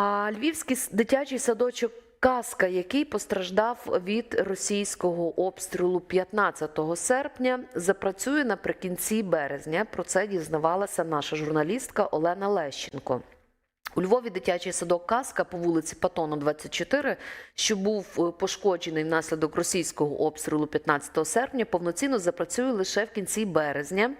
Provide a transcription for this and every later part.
А львівський дитячий садочок Казка, який постраждав від російського обстрілу 15 серпня, запрацює наприкінці березня. Про це дізнавалася наша журналістка Олена Лещенко. У Львові дитячий садок Казка по вулиці Патону, 24, що був е, пошкоджений внаслідок російського обстрілу 15 серпня, повноцінно запрацює лише в кінці березня.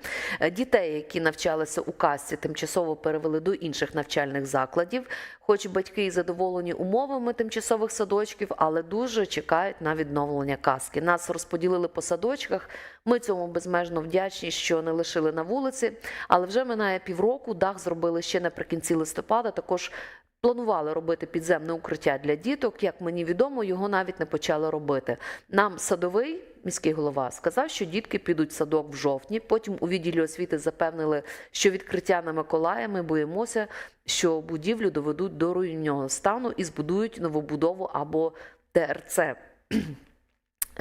Е, Дітей, які навчалися у казці, тимчасово перевели до інших навчальних закладів. Хоч батьки і задоволені умовами тимчасових садочків, але дуже чекають на відновлення казки. Нас розподілили по садочках. Ми цьому безмежно вдячні, що не лишили на вулиці. Але вже минає півроку. Дах зробили ще наприкінці листопада. Також планували робити підземне укриття для діток. Як мені відомо, його навіть не почали робити. Нам садовий міський голова сказав, що дітки підуть в садок в жовтні. Потім у відділі освіти запевнили, що відкриття на Миколая ми боїмося, що будівлю доведуть до руйнівного стану і збудують новобудову або ТРЦ.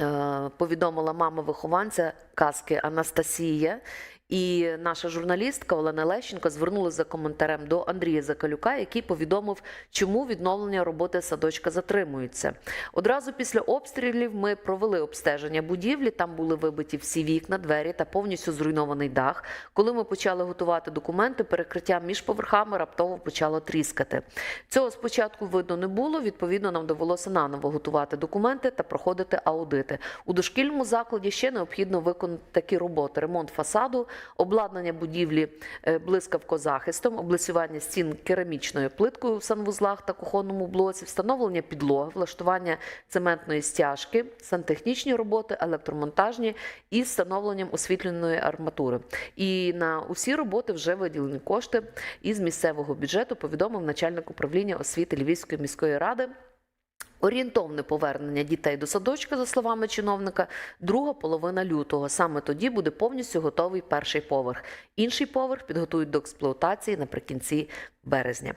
Е, Повідомила мама вихованця казки Анастасія. І наша журналістка Олена Лещенко звернулася за коментарем до Андрія Закалюка, який повідомив, чому відновлення роботи садочка затримується. Одразу після обстрілів ми провели обстеження будівлі. Там були вибиті всі вікна, двері та повністю зруйнований дах. Коли ми почали готувати документи, перекриття між поверхами раптово почало тріскати. Цього спочатку видно не було. Відповідно, нам довелося наново готувати документи та проходити аудити. У дошкільному закладі ще необхідно виконати такі роботи: ремонт фасаду, обладнання будівлі е, блискавкозахистом, облицювання стін керамічною плиткою в санвузлах та кухонному блоці, встановлення підлоги, влаштування цементної стяжки, сантехнічні роботи, електромонтажні і встановленням освітленої арматури. І на усі роботи вже виділені кошти із місцевого бюджету, повідомив начальник управління освіти Львівської міської ради. Орієнтовне повернення дітей до садочка, за словами чиновника, друга половина лютого. Саме тоді буде повністю готовий перший поверх. Інший поверх підготують до експлуатації наприкінці березня.